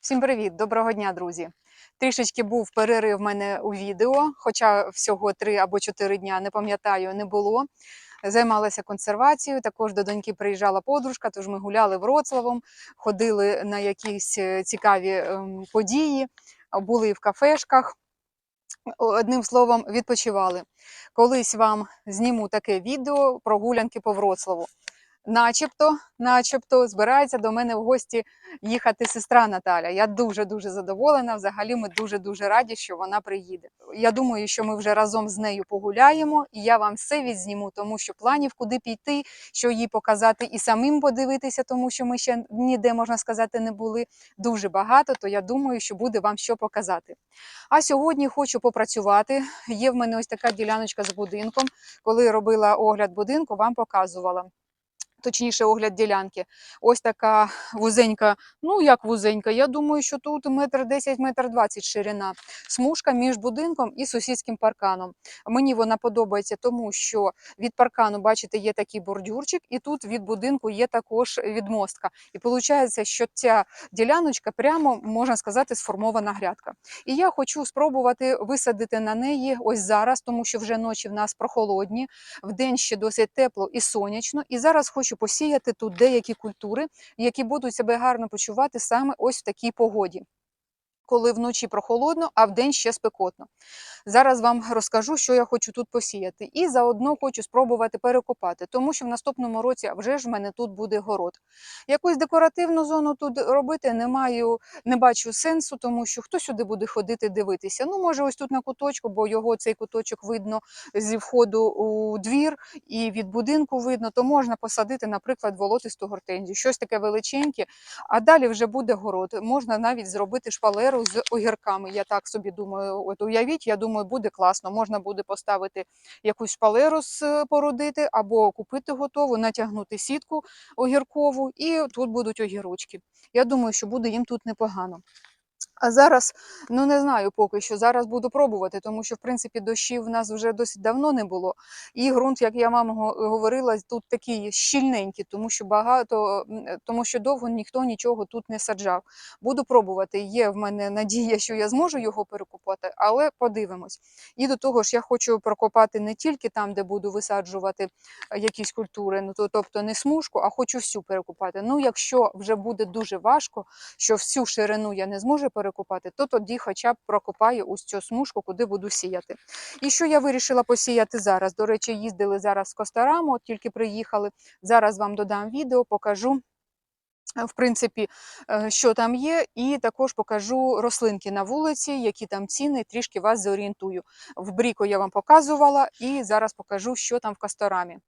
Всім привіт, доброго дня, друзі. Трішечки був перерив в мене у відео, хоча всього три або чотири дня, не пам'ятаю, не було. Займалася консервацією. Також до доньки приїжджала подружка, тож ми гуляли Вроцлавом, ходили на якісь е, цікаві ем, події, були в кафешках. Одним словом, відпочивали. Колись вам зніму таке відео прогулянки по Вроцлаву. Начебто, начебто, збирається до мене в гості їхати сестра Наталя. Я дуже дуже задоволена. Взагалі, ми дуже дуже раді, що вона приїде. Я думаю, що ми вже разом з нею погуляємо, і я вам все відзніму, тому що планів, куди піти, що їй показати, і самим подивитися, тому що ми ще ніде можна сказати не були дуже багато. То я думаю, що буде вам що показати. А сьогодні хочу попрацювати. Є в мене ось така діляночка з будинком. Коли робила огляд будинку, вам показувала точніше огляд ділянки. Ось така вузенька, ну як вузенька, я думаю, що тут метр 10, метр 20 ширина. Смужка між будинком і сусідським парканом. Мені вона подобається, тому що від паркану, бачите, є такий бордюрчик, і тут від будинку є також відмостка. І виходить, що ця діляночка прямо, можна сказати, сформована грядка. І я хочу спробувати висадити на неї ось зараз, тому що вже ночі в нас прохолодні, вдень ще досить тепло і сонячно. І зараз хочу посіяти тут деякі культури, які будуть себе гарно почувати саме ось в такій погоді. Коли вночі прохолодно, а вдень ще спекотно. Зараз вам розкажу, що я хочу тут посіяти. І заодно хочу спробувати перекопати, тому що в наступному році вже ж в мене тут буде город. Якусь декоративну зону тут робити не маю, не бачу сенсу, тому що хто сюди буде ходити дивитися. Ну, може, ось тут на куточку, бо його цей куточок видно зі входу у двір і від будинку видно, то можна посадити, наприклад, волотисту гортензію, щось таке величеньке, а далі вже буде город. Можна навіть зробити шпалеру з огірками. Я так собі думаю, от уявіть, я думаю, буде класно. Можна буде поставити якусь шпалеру породити або купити готову, натягнути сітку огіркову, і тут будуть огірочки. Я думаю, що буде їм тут непогано. А зараз, ну не знаю поки що. Зараз буду пробувати, тому що в принципі дощів в нас вже досить давно не було. І ґрунт, як я вам говорила, тут такий щільненький, тому що багато, тому що довго ніхто нічого тут не саджав. Буду пробувати. Є в мене надія, що я зможу його перекопати, але подивимось. І до того ж, я хочу прокопати не тільки там, де буду висаджувати е, якісь культури, ну то тобто не смужку, а хочу всю перекопати. Ну, якщо вже буде дуже важко, що всю ширину я не зможу перекопати, то тоді хоча б прокопаю ось цю смужку, куди буду сіяти. І що я вирішила посіяти зараз? До речі, їздили зараз з Костараму, от тільки приїхали. Зараз вам додам відео, покажу. е, В принципі, е, що там є, і також покажу рослинки на вулиці, які там ціни, трішки вас зорієнтую. В Бріко я вам показувала, і зараз покажу, що там в Касторамі.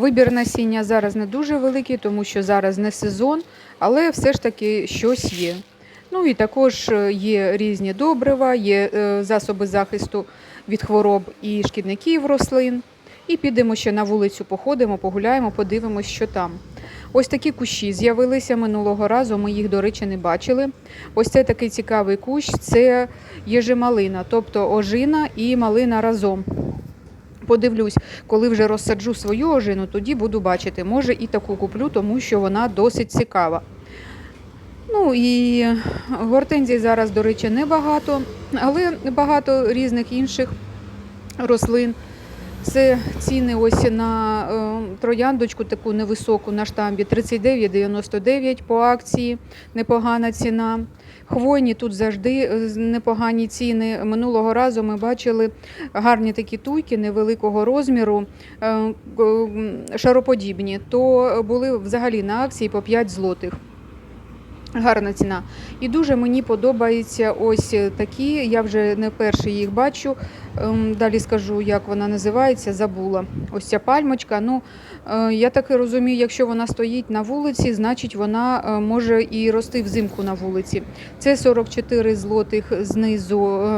Вибір насіння зараз не дуже великий, тому що зараз не сезон, але все ж таки щось є. Ну і також е, є різні добрива, є е, засоби захисту від хвороб і шкідників рослин. І підемо ще на вулицю, походимо, погуляємо, подивимось, що там. Ось такі кущі з'явилися минулого разу. Ми їх, до речі, не бачили. Ось це такий цікавий кущ це єжемалина, тобто ожина і малина разом. Подивлюсь, коли вже розсаджу свою ожину, тоді буду бачити. Може і таку куплю, тому що вона досить цікава. Ну і гортензій зараз, до речі, небагато, але багато різних інших рослин. Це ціни ось на е, трояндочку таку невисоку на штамбі 39,99 по акції, непогана ціна. Хвойні тут завжди е, непогані ціни. Минулого разу ми бачили гарні такі туйки невеликого розміру, е, шароподібні, то були взагалі на акції по 5 злотих. Гарна ціна. І дуже мені подобаються ось такі. Я вже не перший їх бачу. Ем, Далі скажу, як вона називається. Забула. Ось ця пальмочка. Ну, е, я так і розумію, якщо вона стоїть на вулиці, значить вона е, може і рости взимку на вулиці. Це 44 злотих знизу.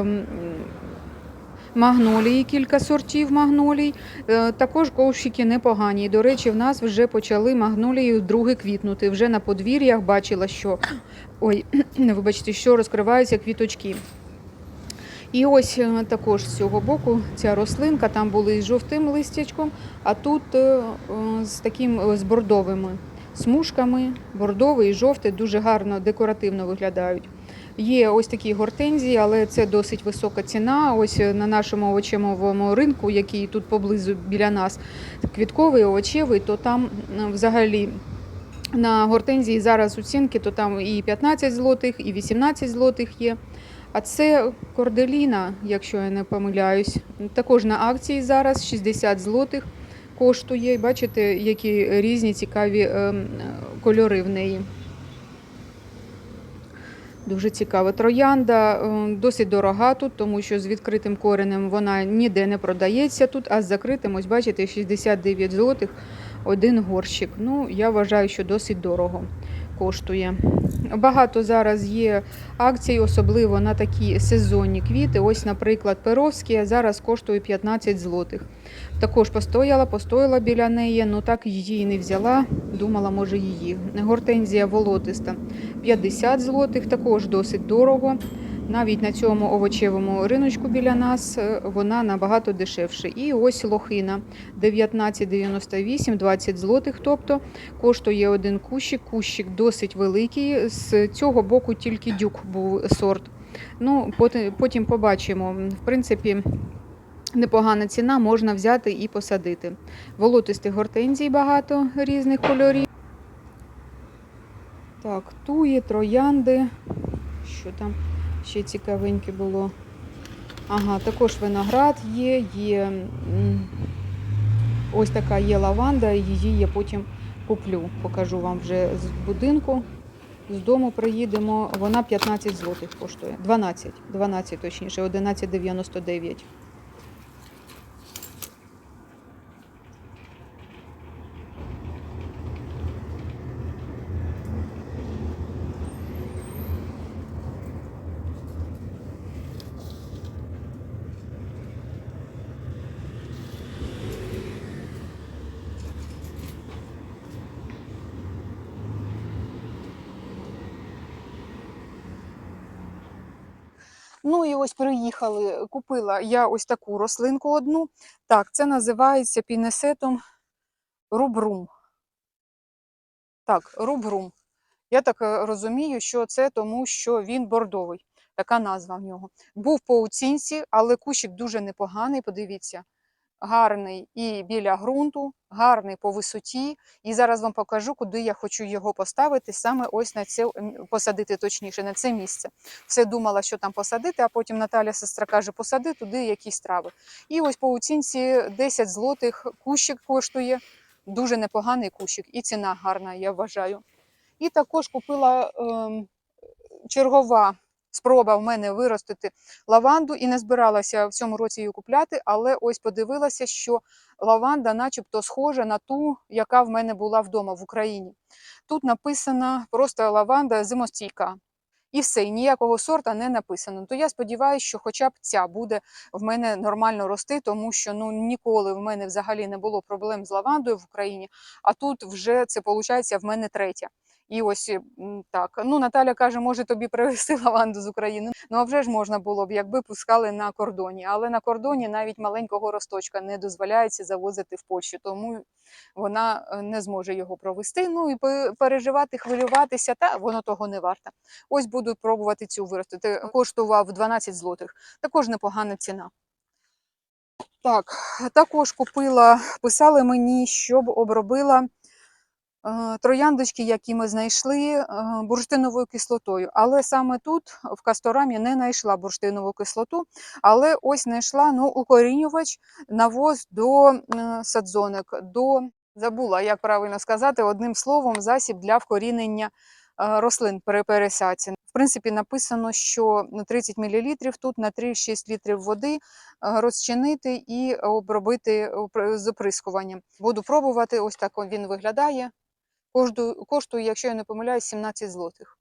Магнолії, кілька сортів магнолій. Е, Також ковшики непогані. До речі, в нас вже почали магнолії друге квітнути. Вже на подвір'ях бачила, що ой, вибачте, що розкриваються квіточки. І ось е, також з цього боку ця рослинка, там були з жовтим листячком, а тут е, з таким з бордовими смужками. Бордовий і жовтий дуже гарно декоративно виглядають. Є ось такі гортензії, але це досить висока ціна. Ось е, на нашому овочевому ринку, який тут поблизу біля нас, квітковий, овочевий, то там взагалі на гортензії зараз оцінки, то там і 15 злотих, і 18 злотих є. А це корделіна, якщо я не помиляюсь. Також на акції зараз 60 злотих коштує. Бачите, які різні цікаві ем, кольори в неї. Дуже цікава троянда, е, досить дорога тут, тому що з відкритим коренем вона ніде не продається тут, а з закритим, ось бачите, 69 злотих один горщик. Ну, я вважаю, що досить дорого коштує. Багато зараз є акцій, особливо на такі сезонні квіти. Ось, наприклад, Перовські зараз коштує 15 злотих. Також постояла, постояла біля неї, ну так її не взяла. Думала, може її. Гортензія волотиста 50 злотих, також досить дорого. Навіть на цьому овочевому риночку біля нас е, вона набагато дешевше. І ось лохина 19,98, 20 злотих. Тобто коштує один кущик. Кущик досить великий. З цього боку тільки дюк був сорт. Ну, потім побачимо. В принципі, непогана ціна, можна взяти і посадити. Волотистих гортензій багато різних кольорів. Так, туї, троянди. Що там ще цікавеньке було? Ага, також виноград є, є ось така є лаванда, її я потім куплю. Покажу вам вже з будинку. З дому приїдемо, вона 15 злотих коштує. 12, 12 точніше, 11,99. Ну і ось приїхали, купила я ось таку рослинку одну. Так, це називається пінесетом рубрум. Так, рубрум. Я так е, розумію, що це тому, що він бордовий. Така назва в нього. Був по оцінці, але кущик дуже непоганий. Подивіться, гарний і біля ґрунту, гарний по висоті. І зараз вам покажу, куди я хочу його поставити, саме ось на це посадити, точніше, на це місце. Все думала, що там посадити, а потім Наталя сестра каже, посади туди якісь трави. І ось по оцінці 10 злотих кущик коштує. Дуже непоганий кущик, і ціна гарна, я вважаю. І також купила ем, чергова спроба в мене виростити лаванду і не збиралася в цьому році її купляти, але ось подивилася, що лаванда начебто схожа на ту, яка в мене була вдома в Україні. Тут написано просто лаванда зимостійка. І все, і ніякого сорта не написано. То я сподіваюся, що хоча б ця буде в мене нормально рости, тому що ну ніколи в мене взагалі не було проблем з лавандою в Україні, а тут вже це виходить в мене третя. І ось так. Ну, Наталя каже, може тобі привезти лаванду з України. Ну а вже ж можна було б, якби пускали на кордоні. Але на кордоні навіть маленького росточка не дозволяється завозити в Польщу, тому вона е, не зможе його провести. Ну і переживати, хвилюватися, та воно того не варто. Ось буду пробувати цю виростити. Коштував 12 злотих. Також непогана ціна. Так, також купила, писали мені, щоб обробила е, трояндочки, які ми знайшли е, бурштиновою кислотою. Але саме тут, в Касторамі, не знайшла бурштинову кислоту, але ось знайшла ну, укорінювач, навоз до е, садзонок, до забула, як правильно сказати, одним словом, засіб для вкорінення е, рослин при пересадці. В принципі, написано, що на 30 мл тут на 3-6 літрів води е, розчинити і обробити з оприскуванням. Буду пробувати, ось так він виглядає. Коштує, якщо я не помиляюсь, 17 злотих.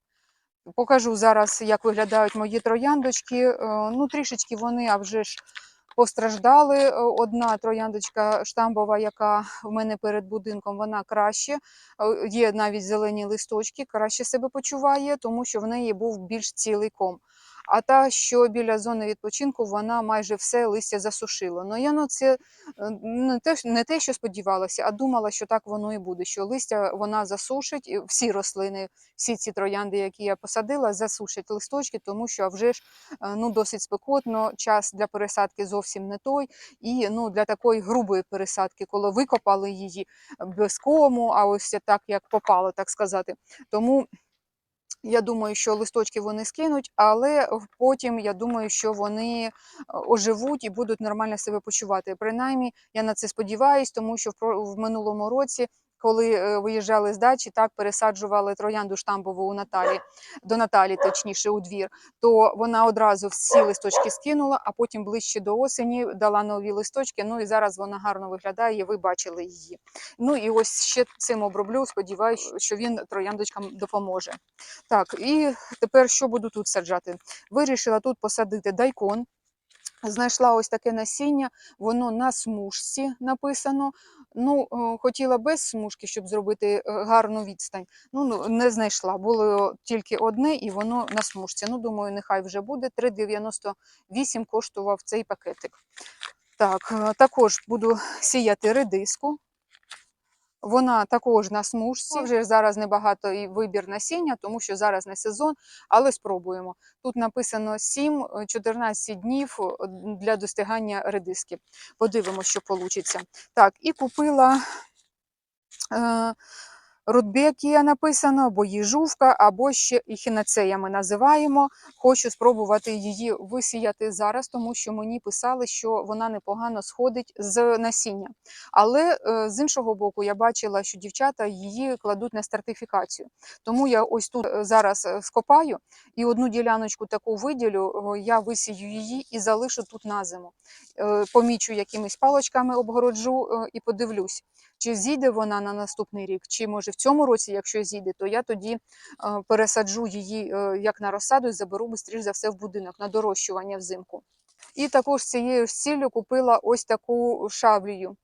Покажу зараз, як виглядають мої трояндочки. Е, Ну, трішечки вони, а вже ж постраждали. Е, Одна трояндочка штамбова, яка в мене перед будинком, вона краще. Е, Є навіть зелені листочки, краще себе почуває, тому що в неї був більш цілий ком. А та, що біля зони відпочинку, вона майже все листя засушила. Ну я на це е, не те, не те, що сподівалася, а думала, що так воно і буде. Що листя вона засушить, і всі рослини, всі ці троянди, які я посадила, засушать листочки, тому що вже ж е, ну, досить спекотно, час для пересадки зовсім не той. І ну, для такої грубої пересадки, коли викопали її без кому, а ось так як попало, так сказати. Тому я думаю, що листочки вони скинуть, але потім я думаю, що вони е, оживуть і будуть нормально себе почувати. Принаймні, я на це сподіваюся, тому що в минулому році. Коли е, виїжджали з дачі, так пересаджували троянду штамбову у Наталі, до Наталі, точніше, у двір, то вона одразу всі листочки скинула, а потім ближче до осені дала нові листочки. Ну і зараз вона гарно виглядає. Ви бачили її. Ну і ось ще цим оброблю. Сподіваюся, що він трояндочкам допоможе. Так, і тепер що буду тут саджати? Вирішила тут посадити дайкон. Знайшла ось таке насіння, воно на смужці написано. Ну, е, хотіла без смужки, щоб зробити е, гарну відстань. Ну, ну, не знайшла. Було тільки одне, і воно на смужці. Ну, думаю, нехай вже буде. 3,98 коштував цей пакетик. Так, е, також буду сіяти редиску. Вона також на смужці. Вже зараз небагато і вибір насіння, тому що зараз не сезон, але спробуємо. Тут написано 7-14 днів е, для достигання редиски. Подивимося, що вийде. Так, і купила е, рудбекія написано, або їжувка, або ще і хінацея ми називаємо. Хочу спробувати її висіяти зараз, тому що мені писали, що вона непогано сходить з насіння. Але е, з іншого боку, я бачила, що дівчата її кладуть на стратифікацію. Тому я ось тут е, зараз е, скопаю і одну діляночку таку виділю, я висію її і залишу тут на зиму. Помічу якимись палочками, обгороджу і подивлюсь, чи зійде вона на наступний рік, чи може в цьому році, якщо зійде, то я тоді е, пересаджу її е, як на розсаду і заберу швидше за все в будинок на дорощування взимку. І також цією ж ціллю купила ось таку шавлію.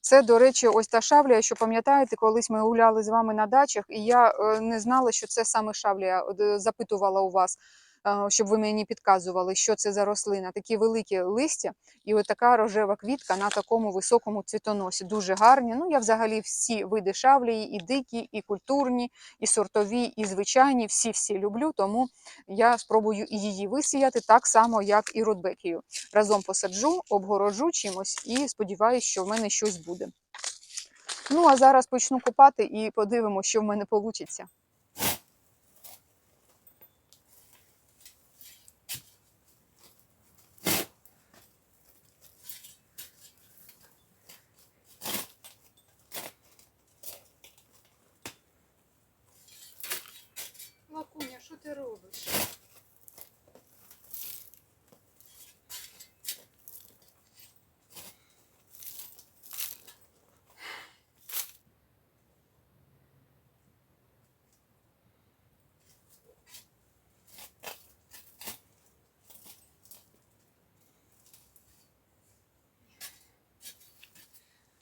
Це, до речі, ось та шавлія, що пам'ятаєте, колись ми гуляли з вами на дачах, і я е, не знала, що це саме шавлія. Запитувала у вас, щоб ви мені підказували, що це за рослина. Такі великі листя, і от така рожева квітка на такому високому цвітоносі. Дуже гарні. Ну, я взагалі всі види шавлії, і дикі, і культурні, і сортові, і звичайні. Всі-всі люблю, тому я спробую і її висіяти так само, як і рудбекію. Разом посаджу, обгорожу чимось і сподіваюся, що в мене щось буде. Ну, а зараз почну купати і подивимося, що в мене вийде.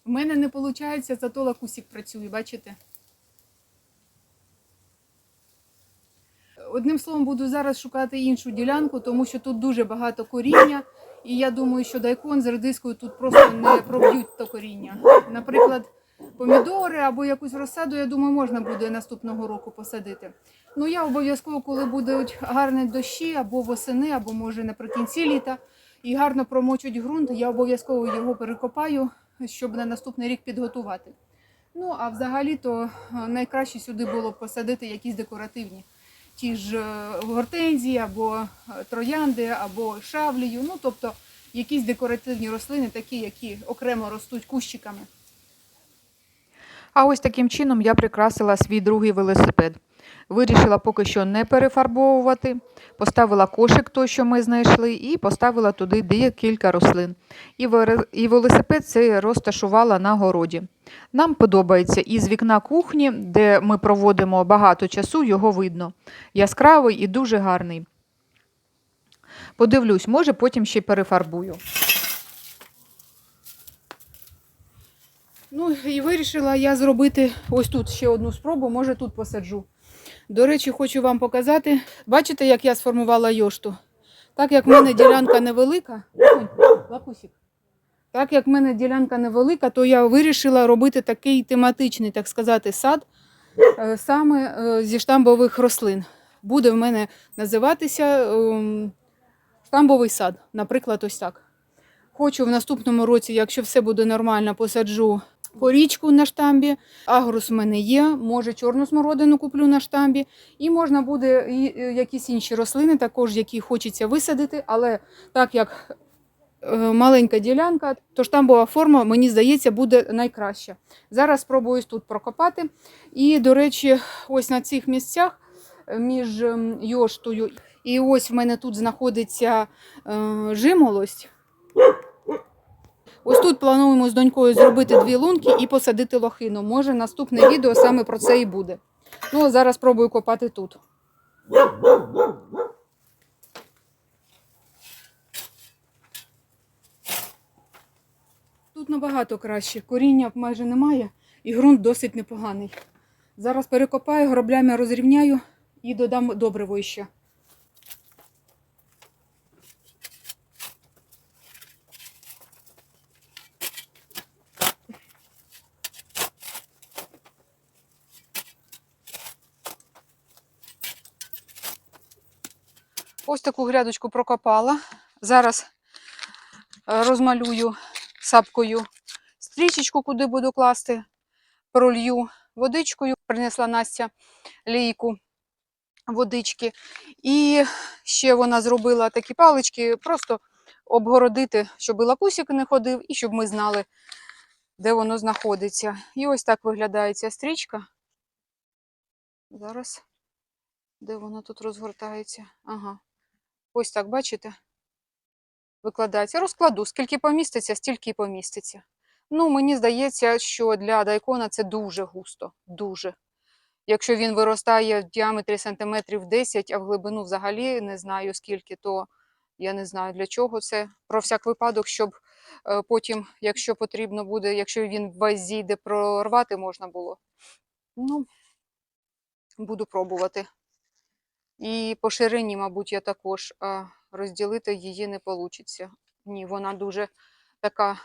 У мене не виходить, зато лакусик працює, бачите? Одним словом, буду зараз шукати іншу ділянку, тому що тут дуже багато коріння, і я думаю, що дайкон з редискою тут просто не проб'ють то коріння. Наприклад, помідори або якусь розсаду, я думаю, можна буде наступного року посадити. Ну я обов'язково, коли будуть гарні дощі або восени, або може наприкінці літа, і гарно промочуть ґрунт, я обов'язково його перекопаю, щоб на наступний рік підготувати. Ну а взагалі-то е, найкраще сюди було посадити якісь декоративні ті ж е, гортензії, або е, троянди, або шавлію, ну тобто якісь декоративні рослини, такі, які окремо ростуть кущиками. А ось таким чином я прикрасила свій другий велосипед. Вирішила поки що не перефарбовувати, поставила кошик той, що ми знайшли, і поставила туди декілька рослин. І велосипед цей розташувала на городі. Нам подобається і з вікна кухні, де ми проводимо багато часу, його видно. Яскравий і дуже гарний. Подивлюсь, може потім ще перефарбую. Ну і вирішила я зробити ось тут ще одну спробу, може тут посаджу. До речі, хочу вам показати. Бачите, як я сформувала йошту? Так як в мене ділянка невелика. Ой, лапусік. Так як в мене ділянка невелика, то я вирішила робити такий тематичний, так сказати, сад е, саме е, зі штамбових рослин. Буде в мене називатися ем, штамбовий сад, наприклад, ось так. Хочу в наступному році, якщо все буде нормально, посаджу порічку на штамбі. Агрус в мене є, може чорну смородину куплю на штамбі. І можна буде і якісь інші рослини, також які хочеться висадити, але так як е, маленька ділянка, то штамбова форма, мені здається, буде найкраща. Зараз спробую тут прокопати. І, до речі, ось на цих місцях е, між йоштою і ось в мене тут знаходиться е, жимолость. Ось тут плануємо з донькою зробити дві лунки і посадити лохину. Може, наступне відео саме про це і буде. Ну, а зараз спробую копати тут. Тут набагато краще. Коріння майже немає і ґрунт досить непоганий. Зараз перекопаю, граблями розрівняю і додам добриво ще. Ось таку грядочку прокопала. Зараз е, розмалюю сапкою стрічечку, куди буду класти, пролью водичкою. Принесла Настя лійку водички. І ще вона зробила такі палички, просто обгородити, щоб і лапусик не ходив, і щоб ми знали, де воно знаходиться. І ось так виглядає ця стрічка. Зараз, де воно тут розгортається? Ага. Ось так, бачите? Викладається. Розкладу, скільки поміститься, стільки і поміститься. Ну, мені здається, що для дайкона це дуже густо. Дуже. Якщо він виростає в діаметрі сантиметрів 10, а в глибину взагалі не знаю скільки, то я не знаю для чого це. Про всяк випадок, щоб е, потім, якщо потрібно буде, якщо він весь зійде, прорвати можна було. Ну, буду пробувати. І по ширині, мабуть, я також розділити її не вийде. Ні, вона дуже така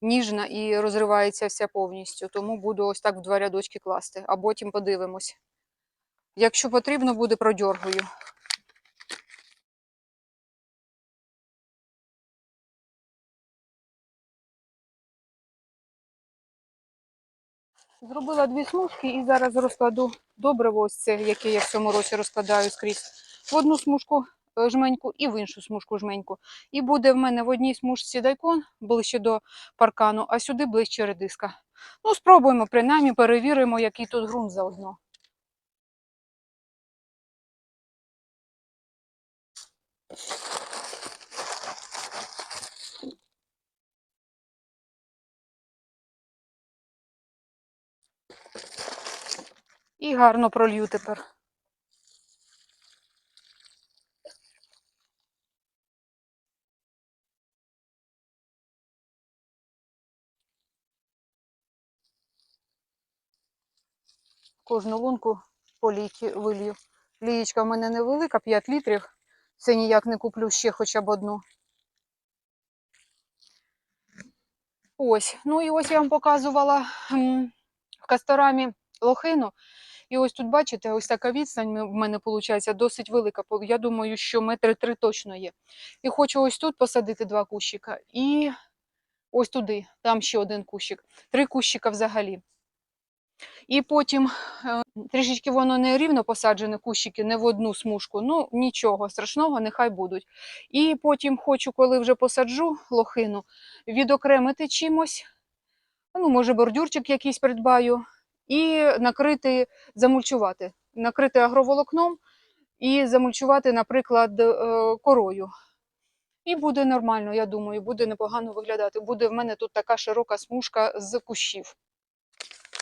ніжна і розривається вся повністю. Тому буду ось так в два рядочки класти, а потім подивимось. Якщо потрібно, буде продьоргую. Зробила дві смужки і зараз розкладу добриво ось це, яке я в цьому році розкладаю скрізь. В одну смужку е, жменьку і в іншу смужку жменьку. І буде в мене в одній смужці дайкон ближче до паркану, а сюди ближче редиска. Ну, спробуємо, принаймні перевіримо, який тут ґрунт заодно. І гарно пролью тепер. Кожну лунку по лійки вилью. Лієчка в мене невелика, 5 літрів. Це ніяк не куплю ще хоча б одну. Ось. Ну і ось я вам показувала в касторамі лохину. І ось тут, бачите, ось така відстань в мене виходить досить велика. Я думаю, що метри три точно є. І хочу ось тут посадити два кущика. І ось туди, там ще один кущик. Три кущика взагалі. І потім е, трішечки воно не рівно посаджене кущики, не в одну смужку. Ну, нічого страшного, нехай будуть. І потім хочу, коли вже посаджу лохину, відокремити чимось. Ну, може, бордюрчик якийсь придбаю, і накрити, замульчувати, накрити агроволокном і замульчувати, наприклад, е, корою. І буде нормально, я думаю, буде непогано виглядати. Буде в мене тут така широка смужка з кущів.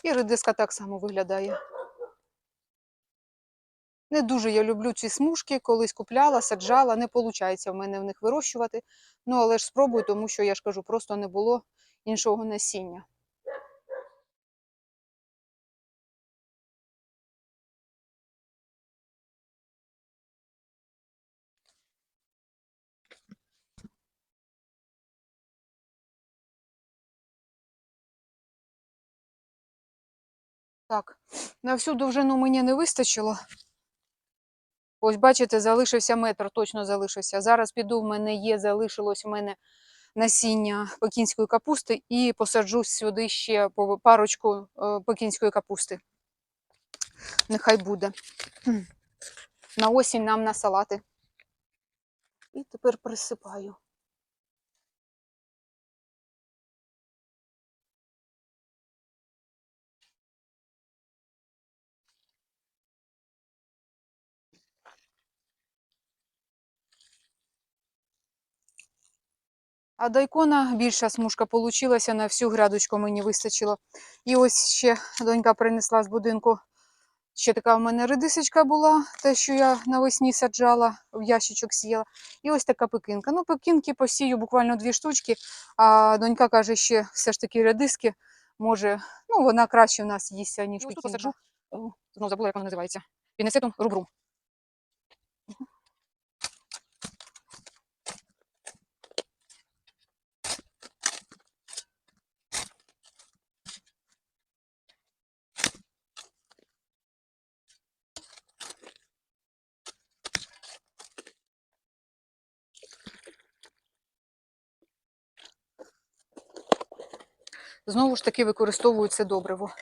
І редиска так само виглядає. Не дуже я люблю ці смужки, колись купляла, саджала, не виходить в мене в них вирощувати. Ну, але ж спробую, тому що я ж кажу, просто не було іншого насіння. Так, на всю довжину мені не вистачило. Ось, бачите, залишився метр, точно залишився. Зараз піду, в мене є, залишилось в мене насіння пекінської капусти і посаджу сюди ще парочку е, пекінської капусти. Нехай буде. На осінь нам на салати. І тепер присипаю. А дайкона більша смужка получилася, на всю грядочку мені вистачило. І ось ще донька принесла з будинку. Ще така в мене редисочка була, те, що я навесні саджала, в ящичок сіяла. І ось така пекінка. Ну, пекінки посію буквально дві штучки, а донька каже, ще все ж таки редиски. Може, ну вона краще в нас їсть, ніж Ну, тут пекінка. Знову забула, як вона називається. Пінесетум рубру. Знову ж таки використовують це добриво.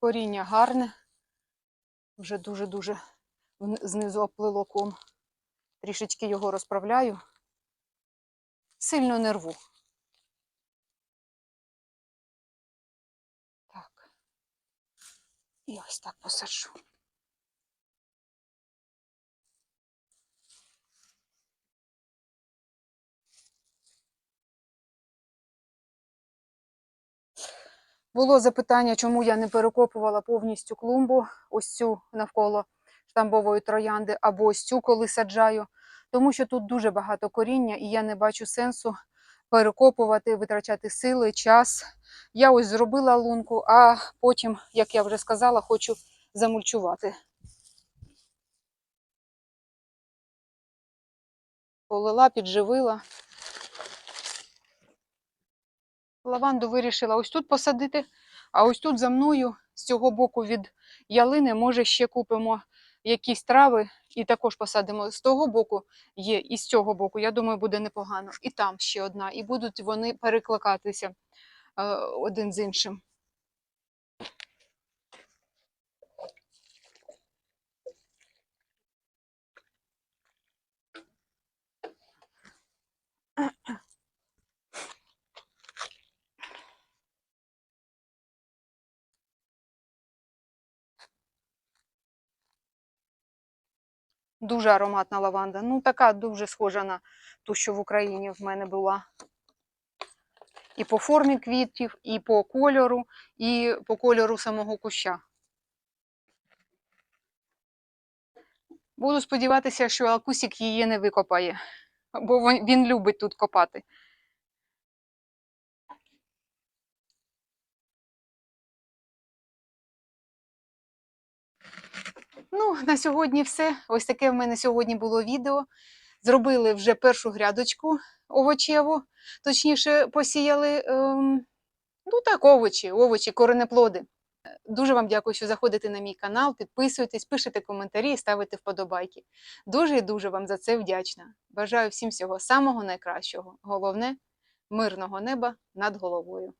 Коріння гарне. Вже дуже-дуже знизу оплило ком. Трішечки його розправляю. Сильно не рву. Так. І ось так посаджу. Було запитання, чому я не перекопувала повністю клумбу, ось цю навколо штамбової троянди, або ось цю, коли саджаю. Тому що тут дуже багато коріння, і я не бачу сенсу перекопувати, витрачати сили, час. Я ось зробила лунку, а потім, як я вже сказала, хочу замульчувати. Полила, підживила. Лаванду вирішила ось тут посадити, а ось тут за мною, з цього боку від ялини, може ще купимо якісь трави і також посадимо. З того боку є, і з цього боку, я думаю, буде непогано. І там ще одна, і будуть вони перекликатися е, один з іншим. Дуже ароматна лаванда. Ну, така дуже схожа на ту, що в Україні в мене була. І по формі квітів, і по кольору, і по кольору самого куща. Буду сподіватися, що Алкусік її не викопає, бо він- любить тут копати. Ну, на сьогодні все. Ось таке в мене сьогодні було відео. Зробили вже першу грядочку овочеву, точніше, посіяли ем, ну так, овочі, овочі, коренеплоди. Дуже вам дякую, що заходите на мій канал, підписуєтесь, пишете коментарі і ставите вподобайки. Дуже і дуже вам за це вдячна. Бажаю всім всього самого найкращого. Головне мирного неба над головою.